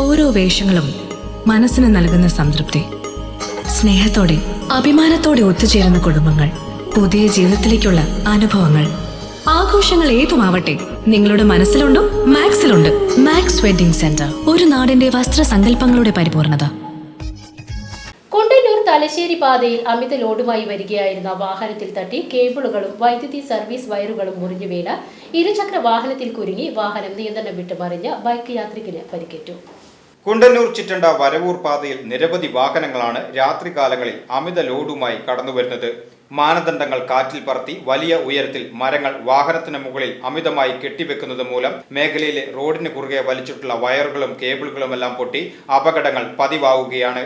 ഓരോ വേഷങ്ങളും മനസ്സിന് നൽകുന്ന സംതൃപ്തി. സ്നേഹത്തോടെ അഭിമാനത്തോടെ ഒത്തുചേരുന്ന കുടുംബങ്ങൾ പുതിയ ജീവിതത്തിലേക്കുള്ള അനുഭവങ്ങൾ. ആഘോഷങ്ങൾ ഏതുമാവട്ടെ നിങ്ങളുടെ മനസ്സിലുണ്ടോ മാക്സിലുണ്ട്. മാക്സ് വെഡിംഗ് സെന്റർ ഒരു നാടിന്റെ വസ്ത്രസങ്കല്പങ്ങളുടെ പരിപൂർണത. കൊണ്ടന്നൂർ തലശ്ശേരി പാതയിൽ അമിത ലോഡുമായി വരികയായിരുന്ന വാഹനത്തിൽ തട്ടി കേബിളുകളും വൈദ്യുതി സർവീസ് വയറുകളും മുറിഞ്ഞു വീണ ഇരുചക്ര വാഹനത്തിൽ കുരുങ്ങി വാഹനം നിയന്ത്രണം വിട്ട് മറിഞ്ഞ് ബൈക്ക് യാത്രികന് പരിക്കേറ്റു. കുണ്ടന്നൂർ ചിറ്റണ്ട വരവൂർ പാതയിൽ നിരവധി വാഹനങ്ങളാണ് രാത്രികാലങ്ങളിൽ അമിത ലോഡുമായി കടന്നുവരുന്നത്. മാനദണ്ഡങ്ങൾ കാറ്റിൽ പറത്തി വലിയ ഉയരത്തിൽ മരങ്ങൾ വാഹനത്തിന് മുകളിൽ അമിതമായി കെട്ടിവെക്കുന്നത് മൂലം മേഖലയിലെ റോഡിന് കുറുകെ വലിച്ചിട്ടുള്ള വയറുകളും കേബിളുകളുമെല്ലാം പൊട്ടി അപകടങ്ങൾ പതിവാവുകയാണ്.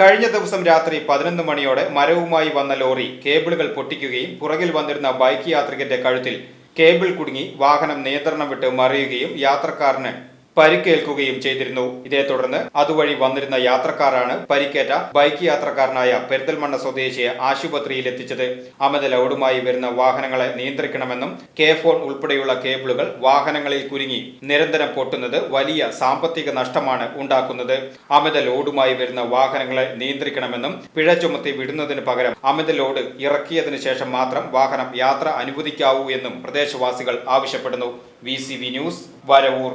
കഴിഞ്ഞ ദിവസം രാത്രി പതിനൊന്ന് മണിയോടെ മരവുമായി വന്ന ലോറി കേബിളുകൾ പൊട്ടിക്കുകയും പുറകിൽ വന്നിരുന്ന ബൈക്ക് യാത്രികന്റെ കഴുത്തിൽ കേബിൾ കുടുങ്ങി വാഹനം നിയന്ത്രണം വിട്ട് മറിയുകയും യാത്രക്കാരന് പരിക്കേൽക്കുകയും ചെയ്തിരുന്നു. ഇതേ തുടർന്ന് അതുവഴി വന്നിരുന്ന യാത്രക്കാരാണ് പരിക്കേറ്റ ബൈക്ക് യാത്രക്കാരനായ പെരിന്തൽമണ്ണ സ്വദേശിയെ ആശുപത്രിയിൽ എത്തിച്ചത് അമിത ലോഡുമായി വരുന്ന വാഹനങ്ങളെ നിയന്ത്രിക്കണമെന്നും കെ ഫോൺ ഉൾപ്പെടെയുള്ള കേബിളുകൾ വാഹനങ്ങളിൽ കുരുങ്ങി നിരന്തരം പൊട്ടുന്നത് വലിയ സാമ്പത്തിക നഷ്ടമാണ് ഉണ്ടാക്കുന്നത്. അമിത ലോഡുമായി വരുന്ന വാഹനങ്ങളെ നിയന്ത്രിക്കണമെന്നും പിഴ ചുമത്തി വിടുന്നതിന് പകരം അമിത ലോഡ് ഇറക്കിയതിനു ശേഷം മാത്രം വാഹനം യാത്ര അനുവദിക്കാവൂ എന്നും പ്രദേശവാസികൾ ആവശ്യപ്പെടുന്നു. V news Varavoor.